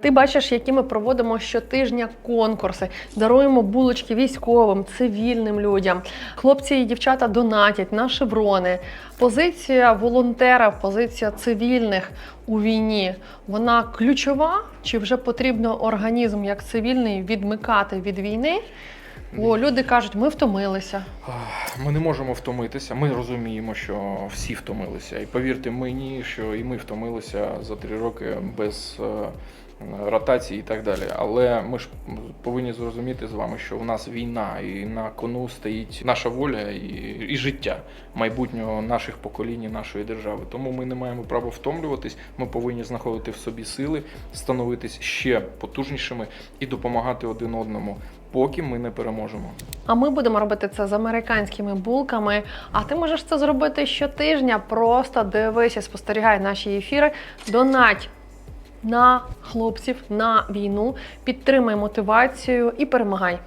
Ти бачиш, які ми проводимо щотижня конкурси, даруємо булочки військовим, цивільним людям. Хлопці і дівчата донатять на шеврони. Позиція волонтера, позиція цивільних у війні. Вона ключова. Чи вже потрібно організм як цивільний відмикати від війни? Бо люди кажуть, ми втомилися. Ми не можемо втомитися. Ми розуміємо, що всі втомилися. І повірте мені, що і ми втомилися за три роки без е, ротації і так далі. Але ми ж повинні зрозуміти з вами, що у нас війна, і на кону стоїть наша воля і, і життя майбутнього наших поколінь, і нашої держави. Тому ми не маємо права втомлюватись. Ми повинні знаходити в собі сили, становитись ще потужнішими і допомагати один одному, поки ми не переможемо. А ми будемо робити це з американськими булками. А ти можеш це зробити щотижня. Просто дивися, спостерігай наші ефіри. Донать на хлопців на війну, підтримай мотивацію і перемагай.